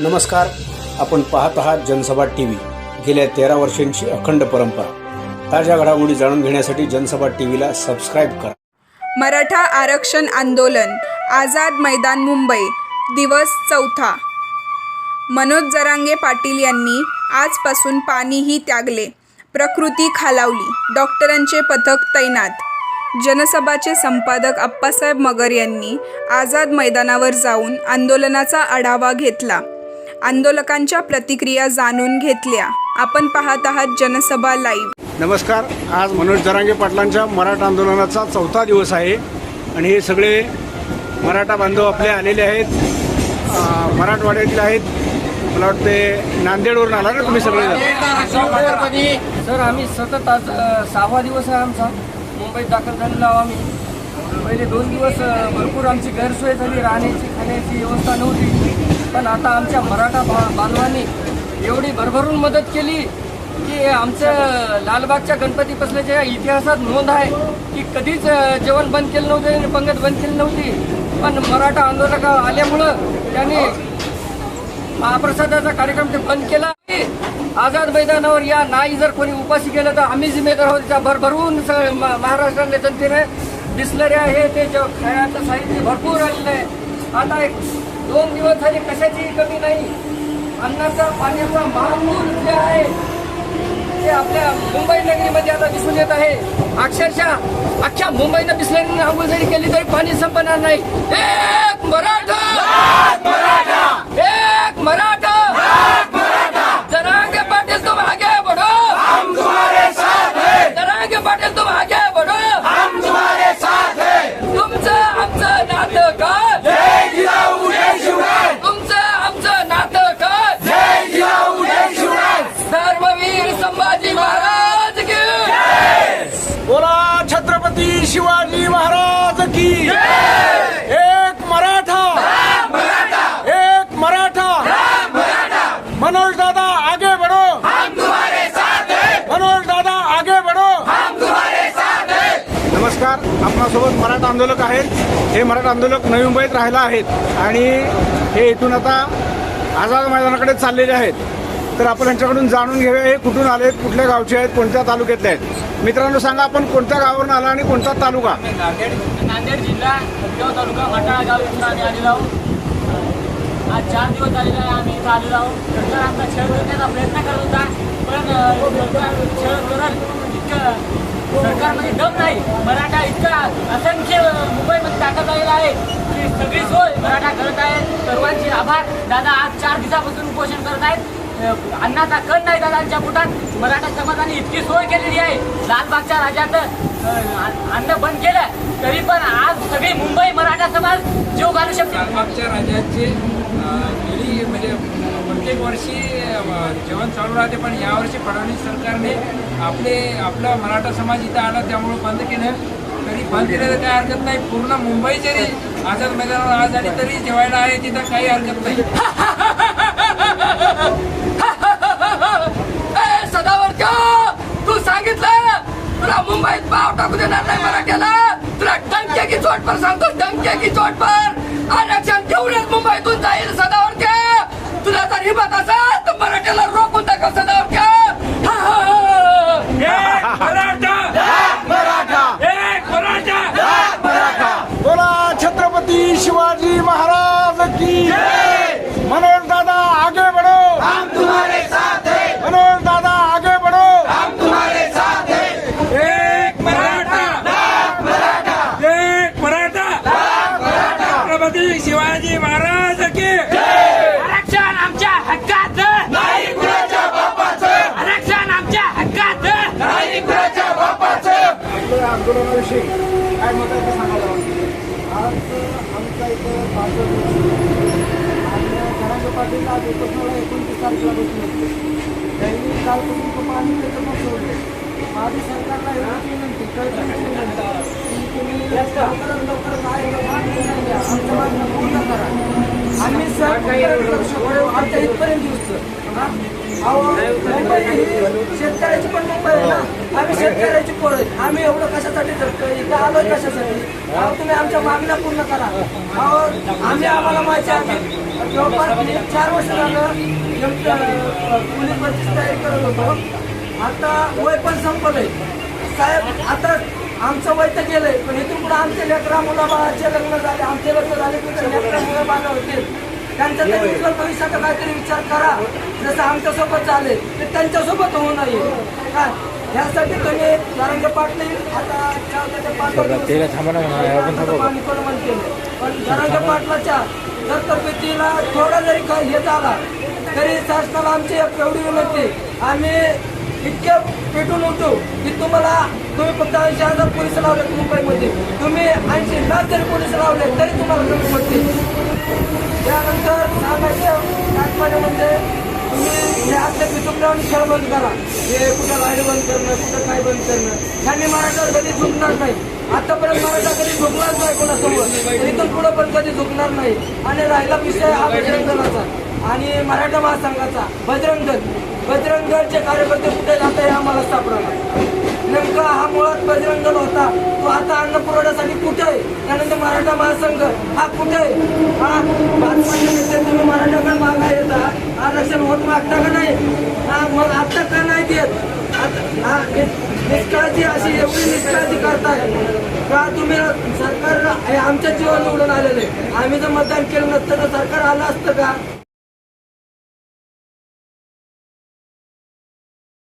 नमस्कार. आपण पाहत आहात जनसभा टी व्ही गेल्या तेरा वर्षांची अखंड परंपरा. ताज्या घडामोडी जाणून घेण्यासाठी जनसभा टी व्हीला सबस्क्राईब करा. मराठा आरक्षण आंदोलन आझाद मैदान मुंबई दिवस चौथा. मनोज जरांगे पाटील यांनी आजपासून पाणीही त्यागले प्रकृती खालावली डॉक्टरांचे पथक तैनात. जनसभाचे संपादक अप्पासाहेब मगर यांनी आझाद मैदानावर जाऊन आंदोलनाचा आढावा घेतला. आंदोलकांच्या प्रतिक्रिया जाणून घेतल्या. आपण पाहत आहात जनसभा लाईव्ह. नमस्कार. आज मनोज जरांगे पाटलांच्या मराठा आंदोलनाचा चौथा दिवस आहे आणि हे सगळे मराठा बांधव आपले आलेले आहेत. मराठवाड्यातील आहेत. मला वाटते नांदेडवरून आला ना तुम्ही सगळे? सर आम्ही सतत आज सहावा दिवस आहे आमचा. मुंबईत दाखल झालेलो आहोत आम्ही. पहिले दोन दिवस भरपूर आमची गैरसोय झाली. राहण्याची खाण्याची व्यवस्था नव्हती. पण आता आमच्या मराठा बा बांधवांनी एवढी भरभरून मदत केली की आमचं लालबागच्या गणपती बसल्याच्या इतिहासात नोंद आहे की कधीच जेवण बंद केलं नव्हते आणि पंगत बंद केली नव्हती. पण मराठा आंदोलक आल्यामुळं त्यांनी महाप्रसादाचा कार्यक्रम ते बंद केला. आझाद मैदानावर या नाही जर कोणी उपाशी केलं तर आम्ही जिम्मेदार आहोत. त्या भरभरून स- म- महाराष्ट्रातल्या जनतेने बिस्लरी आहे ते ज- खेळाचं साहित्य भरपूर आलेलं आहे आता एक दोन दिवस झाले कशाची कमी नाही. अन्नाचा पाण्याचा महापूर जे आहे ते आपल्या मुंबई नगरीमध्ये आता दिसून येत आहे. अक्षरशः अख्ख्या मुंबईनं बिस्लरीने आंघोळ जरी केली तरी पाणी संपणार नाही. मराठा! मराठा एक मराठा जरांगे पाटील तुम आगे बढ़ो हम तुम्हारे साथ हैं जरांगे पाटील तुम आगे बढ़ो हम तुम्हारे साथ हैं तुमचं आमचं नातं काय जय जिजाऊ जय शिवराय तुमचं आमचं नातं काय जय जिजाऊ जय शिवराय धर्मवीर संभाजी महाराज की बोला छत्रपती शिवाजी महाराज की एक मराठा एक मराठा मनोज दादा आगे बढ़ो हम तुम्हारे साथ मनोज दादा आगे बढ़ो हम तुम्हारे साथ शासनासोबत मराठा आंदोलक आहेत. हे मराठा आंदोलक नवी मुंबईत राहायला आहेत. आणि हे इथून आता आझाद मैदानाकडे चाललेले आहेत. तर आपण यांच्याकडून जाणून घेऊया हे कुठून आले कुठल्या गावचे आहेत कोणत्या तालुक्यातले आहेत. मित्रांनो सांगा आपण कोणत्या गावावरून आला आणि कोणता तालुका? नांदेड जिल्हा तालुका मटाळा गाव इथून आम्ही आलेलो आहोत. आज चार दिवस झालेले आहे आम्ही इथं आलेलो आहोत. सरकार आमचा छळ करण्याचा प्रयत्न करत होता पण सरकार छळ करत इतकं सरकारमध्ये दम नाही. मराठा इतका असंख्य मुंबईमध्ये टाकत झालेला आहे की सगळी सोय मराठा करत आहेत. सर्वांचे आभार. दादा आज चार दिवसापासून उपोषण करत आहेत. अन्नाचा कण नाही दादांच्या पोटात. मराठा समाजाने इतकी सोय केलेली आहे. लालबागच्या राजात अन्न बंद केलं तरी पण आज सगळी मुंबई मराठा समाज जीव घालू शकतो. लालबागच्या राजाचे म्हणजे प्रत्येक वर्षी जेवण चालू राहते पण यावर्षी फडणवीस सरकारने आपले आपला मराठा समाज इथं आला त्यामुळे बंद केलं. तरी बंद केलं तर काही हरकत नाही. पूर्ण मुंबई जरी आझाद मैदानावर आज आली तरी जेवायला आहे तिथं काही हरकत नाही. ए, तू सांगितलं? तुला मुंबईत पाव टाकू देणार नाही मराठ्याला तुला डंके की चोट पर सांगतो डंके की चोट पर. आरक्षण घेऊनच मुंबईतून जाईल सदावर हिंमत असेल तर मराठ्याला रोखून दाखव सदावर्त बोला छत्रपती शिवाजी महाराज की मनोज दादा आगे बढ़ो हम तुम्हारे साथ हैं मनोज दादा आगे बढ़ो हम तुम्हारे साथ हैं एक मराठा एक मराठा छत्रपती शिवाजी महाराज की आरक्षण आमच्या हक्कात नाही कुणाच्या बापाचं आरक्षण आमच्या हक्कात नाही कुणाच्या बापाचं आपल्या आंदोलनाविषयी काय मत आहे ते सांगायला आज आमचा इथं पाचवा आणि जरांगे पाटील आज एकोणीसला एकोणतीस तारखेला बसून होते त्यांनी कालपासून तो पाणी त्याचं मग सोडले. माझी सरकारला एवढी विनंती कळकळीची विनंती की तुम्ही लवकरात लवकर काय आमच्या मागणं पूर्ण करा. आम्ही सहकार्य आमच्या इथपर्यंत दिवस अहो, मुंबई ही शेतकऱ्याची पण मुंबई आहे ना? आम्ही शेतकऱ्याची पोळ आम्ही एवढं कशासाठी जगतोय इथं आलोय कशासाठी? अहो तुम्ही आमच्या मागण्या पूर्ण करा. अहो आम्ही आम्हाला माहिती आहे. जवळपास चार वर्ष झालं पोलीस भरतीची तयारी करत होतो. आता वय पण संपलंय. साहेब आता आमचं वय तर गेलंय पण इथून पुढे आमचे लेकरा मुलाबाळाचे लग्न झाले आमचे लग्न झाले की लेकरा मुलं होतील त्यांच्या तरी उज्ज्वल भविष्याचा काहीतरी विचार करा. जसं आमच्यासोबत झाले ते त्यांच्यासोबत होऊ नये. काय? ह्यासाठी तुम्ही नारंग पाटील आता चार ते पाच आता पाणी केलं. नारंग पाटलाच्या तब्येतीला थोडा जरी का हे झाला तरी शासनाला आमची एवढी विनंती. आम्ही इतके पेटून उठू की तुम्हाला तुम्ही फक्त ऐंशी हजार पोलीस लावलेत मुंबईमध्ये. तुम्ही ऐंशी लाख जरी पोलीस लावले तरी तुम्हाला कमी पडतील त्यानंतर सांगायचं तुम्ही तुमच्यावर खेळ बंद करा. हे कुठं लाइट बंद करणं कुठं काय बंद करणं? ह्यांनी मराठा कधी झुकणार नाही. आतापर्यंत मराठा कधी झुकणार नाही कोणासमोर. इथून पुढं पण कधी झुकणार नाही. आणि राहिला विषय हा बजरंग दलाचा आणि मराठा महासंघाचा. बजरंग दल बजरंग दलचे कार्यकर्ते कुठे जात आहे आम्हाला सापडणार नेमका हा मुळात बजरंग दल होता. तो आता अन्न पुरवठ्यासाठी कुठे आहे? त्यानंतर मराठा महासंघ हा कुठे आहे? हा? भाजपाचे नेते तुम्ही मराठाकडे मागा येता आरक्षण होत मागता का नाही? हा मग आता का नाही देत? आता हा निष्काळजी अशी एवढी निष्काळजी करताय. का तुम्ही सरकार आमच्या जीवन निवडून आलेले? आम्ही जर मतदान केलं नसतं तर सरकार आलं असतं का?